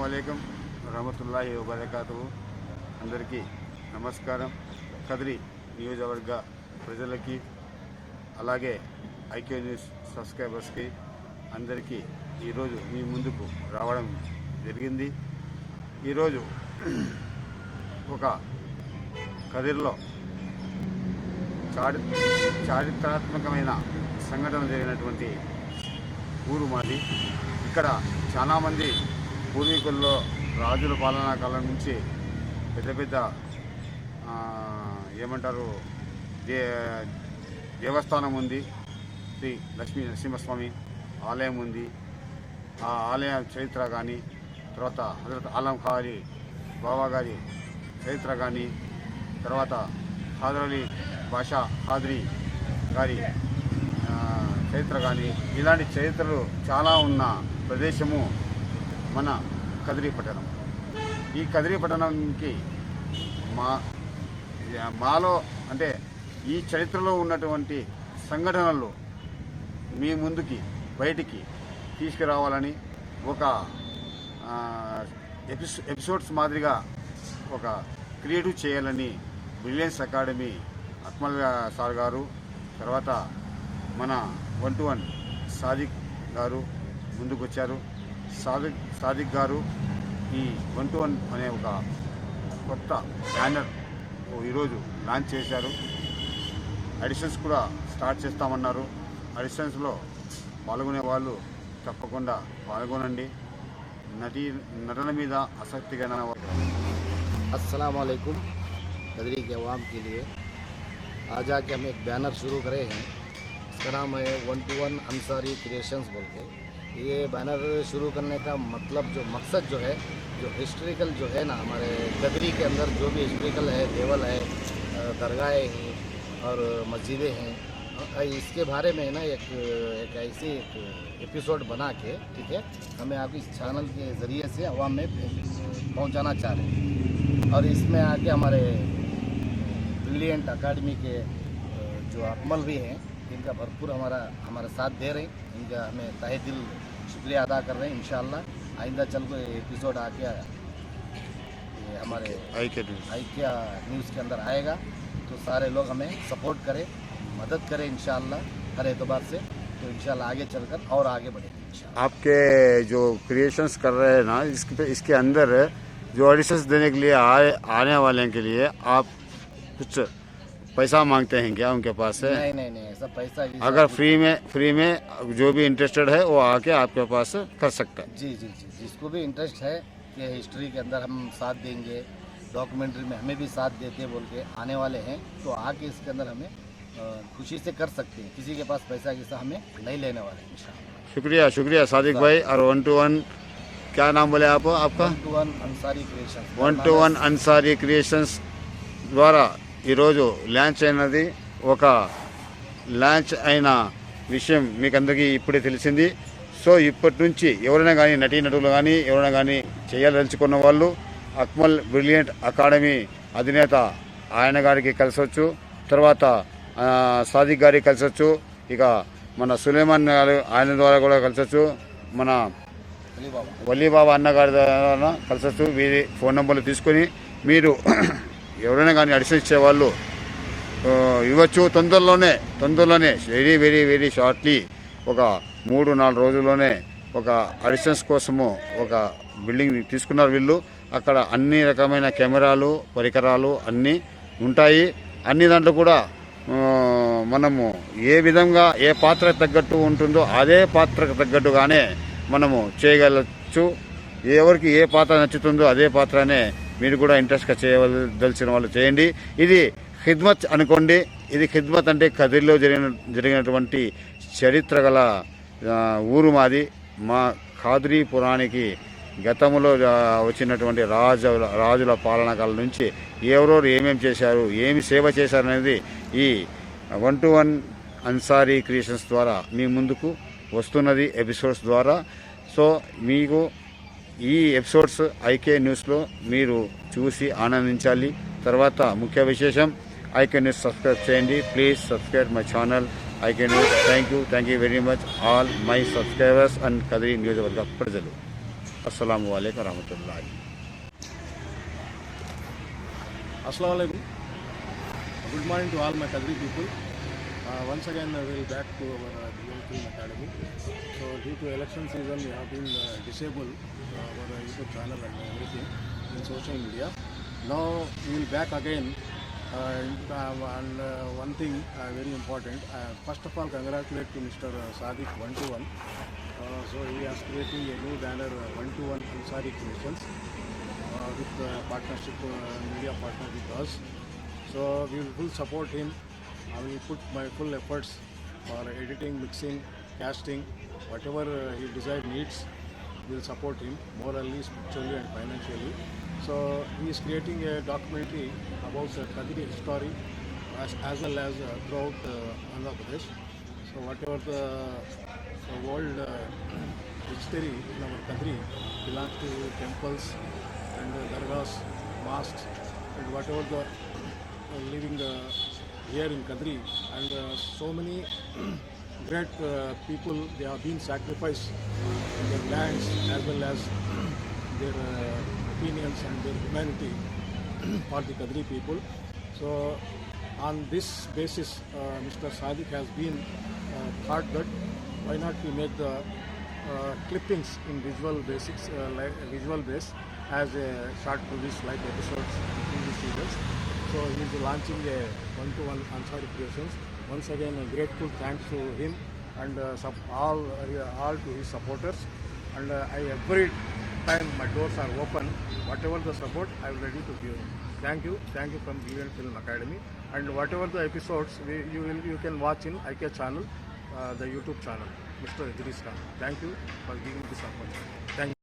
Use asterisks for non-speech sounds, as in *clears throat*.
అస్సలం రహమతుల్లాహి వబర్కాతు అందరికీ నమస్కారం. కదిరి నియోజకవర్గ ప్రజలకి అలాగే ఐక్యూ న్యూస్ సబ్స్క్రైబర్స్కి అందరికీ ఈరోజు మీ ముందుకు రావడం జరిగింది. ఈరోజు ఒక కదిరిలో చారి చారిత్రాత్మకమైన సంఘటన జరిగినటువంటి ఊరు మాది. ఇక్కడ చాలామంది పూర్వీకుల్లో రాజుల పాలనా కాలం నుంచి పెద్ద పెద్ద ఏమంటారు దే దేవస్థానం ఉంది. శ్రీ లక్ష్మీ నరసింహస్వామి ఆలయం ఉంది. ఆ ఆలయ చరిత్ర కానీ తర్వాత హజరత్ ఆలం ఖారి బాబా గారి చరిత్ర కానీ తర్వాత ఖాదర్ బాషా ఖాద్రి గారి చరిత్ర కానీ ఇలాంటి చరిత్రలు చాలా ఉన్న ప్రదేశము మన కదిరి పట్టణం. ఈ కదిరి పట్టణంకి మా మాలో అంటే ఈ చరిత్రలో ఉన్నటువంటి సంఘటనలు మీ ముందుకి బయటికి తీసుకురావాలని ఒక ఎపిసోడ్స్ మాదిరిగా ఒక క్రియేటివ్ చేయాలని బ్రిలియన్స్ అకాడమీ అక్మల్ సార్ గారు తర్వాత మన వన్ టు వన్ సాదిక్ గారు ముందుకు వచ్చారు సాదిక్ సాదిక్ గారు ఈ వన్ టు వన్ అనే ఒక కొత్త బ్యానర్ ఈరోజు లాంచ్ చేశారు అడిషన్స్ కూడా స్టార్ట్ చేస్తామన్నారు అడిషన్స్లో పాల్గొనే వాళ్ళు తప్పకుండా పాల్గొనండి నటి నటన మీద ఆసక్తి కలిగిన వాళ్ళు अस्सलाम वालेकुम कदरी के अवाम के लिए आज आके हम एक बैनर शुरू करे हैं इसका नाम है one two one Ansari creations बोल के ये बैनर शुरू करने का मतलब जो मकसद जो है, जो हिस्ट्रिकल जो है ना, हमारे कदरी के अंदर जो भी हिस्ट्रिकल है, देवल है दरगाहें हैं और मस्जिदें हैं इसके बारे में ना एक एक ऐसी एक एपिसोड बना के, ठीक है, हमें आप इस चैनल के ज़रिए से अवाम में पहुंचाना चाह रहे हैं। और इसमें आके हमारे ब्रिलियंट अकेडमी के जो अकमल भी हैं इनका भरपूर हमारा हमारा साथ दे रहे इनका हमें तहे दिल शुक्रिया अदा कर रहे हैं इन आइंदा चल को एपिसोड आके हमारे ऐक्या न्यूज़ के अंदर आएगा। तो सारे लोग हमें सपोर्ट करें मदद करें इन हर एतबार से। तो इन आगे चलकर और आगे बढ़े आपके जो क्रिएशंस कर रहे हैं ना इसके इसके अंदर जो ऑडिशंस देने के लिए आ, आने वाले के लिए आप कुछ पैसा मांगते हैं क्या उनके पास से? नहीं नहीं नहीं सब पैसा अगर फ्री में फ्री में जो भी इंटरेस्टेड है वो आके आपके पास कर सकता है। जी जी जी जिसको भी इंटरेस्ट है कि हिस्ट्री के अंदर हम साथ देंगे डॉक्यूमेंट्री में हमें भी साथ देते बोल के आने वाले हैं तो आके इसके अंदर हमें खुशी से कर सकते हैं। किसी के पास पैसा जैसा हमें नहीं लेने वाले शुक्रिया शुक्रिया सादिक भाई। और वन टू वन क्या नाम बोले आप आपका? One two one Ansari creation one two one Ansari creations द्वारा ఈరోజు లాంచ్ అయినది ఒక లాంచ్ అయిన విషయం మీకు అందరికీ ఇప్పుడే తెలిసింది. సో ఇప్పటి నుంచి ఎవరైనా కానీ నటీనటులు కానీ ఎవరైనా కానీ చేయాలనుకున్న వాళ్ళు అక్మల్ బ్రిలియంట్ అకాడమీ అధినేత ఆయన గారికి కలిసొచ్చు తర్వాత సాదిక్ గారికి కలిసొచ్చు ఇక మన సులేమాన్ గారు ఆయన ద్వారా కూడా కలిసొచ్చు మన వల్లీబాబా అన్న గారి ద్వారా కలిసొచ్చు వీరి ఫోన్ నెంబర్లు తీసుకొని మీరు ఎవరైనా కానీ అడిషన్ ఇచ్చేవాళ్ళు ఇవ్వచ్చు. తొందరలోనే తొందరలోనే వెరీ వెరీ వెరీ షార్ట్లీ ఒక మూడు నాలుగు రోజుల్లోనే ఒక అడిషన్స్ కోసము ఒక బిల్డింగ్ తీసుకున్నారు వీళ్ళు. అక్కడ అన్ని రకమైన కెమెరాలు పరికరాలు అన్నీ ఉంటాయి. అన్ని దాంట్లో కూడా మనము ఏ విధంగా ఏ పాత్రకు తగ్గట్టు ఉంటుందో అదే పాత్రకు తగ్గట్టుగానే మనము చేయగలచ్చు. ఎవరికి ఏ పాత్ర నచ్చుతుందో అదే పాత్రనే మీరు కూడా ఇంట్రెస్ట్గా చేయవలసిన వాళ్ళు చేయండి. ఇది ఖిద్మత్ అనుకోండి. ఇది ఖిద్మత్ అంటే కదిరిలో జరిగిన జరిగినటువంటి చరిత్ర గల ఊరు మాది. మా ఖాద్రీపురానికి గతంలో వచ్చినటువంటి రాజుల రాజుల పాలన కాలం నుంచి ఎవరెవరు ఏమేమి చేశారు ఏమి సేవ చేశారు అనేది ఈ one two one Ansari creations ద్వారా మీ ముందుకు వస్తున్నది ఎపిసోడ్స్ ద్వారా. సో మీకు ఈ ఎపిసోడ్స్ ఐకే న్యూస్లో మీరు చూసి ఆనందించాలి. తర్వాత ముఖ్య విశేషం ఐకే న్యూస్ సబ్స్క్రైబ్ చేయండి. Please subscribe my channel IK news. Thank you thank you very much all my subscribers and Kadiri నియోజకవర్గ ప్రజలు. అస్సలం వాలేకం రహమతుల్లా అస్సలం alaikum. Good morning to all my Kadri. Uh, once again, uh, we'll back to our uh, Film Academy. So, due to election season, we have been uh, disabled uh, our uh, YouTube channel and everything in social media. Now, we will back again. Uh, and uh, one thing uh, very important. Uh, first of all, congratulate to Mr. Sadiq one to one. Uh, So he is creating a new banner uh, one to one Ansari Creations uh, with uh, partnership, uh, media partner with us. So we will full support him. I will put my full efforts for editing, mixing, casting, whatever uh, he desired needs. We will support him morally, spiritually, and financially. So he is creating a documentary about the Kadiri story as, as well as uh, throughout uh, Andhra Pradesh. So whatever the, the world uh, history in our country belongs to temples and uh, dargahs, mosques, and whatever the uh, living uh, here in Kadri, and uh, so many *clears throat* great uh, people they have been sacrificed in their lands as well as *clears throat* their uh, opinions and their humanity *clears throat* for the Kadri people. So on this basis, uh, Mr. Sadiq has been uh, thought that why not we make the uh, clippings in visual basics, uh, like visual base as a short movies like episodes in TV serials. So he is launching a one-to-one Ansari creations. Once again, a grateful thanks to him and uh, all uh, all to his supporters. And uh, I every time my doors are open, whatever the support, I am ready to give. Thank you, thank you from Brilliant Film Academy. And whatever the episodes, we, you will you can watch in IK channel, uh, the YouTube channel, Mr. Idris Khan. Thank you for giving this opportunity. Thank you.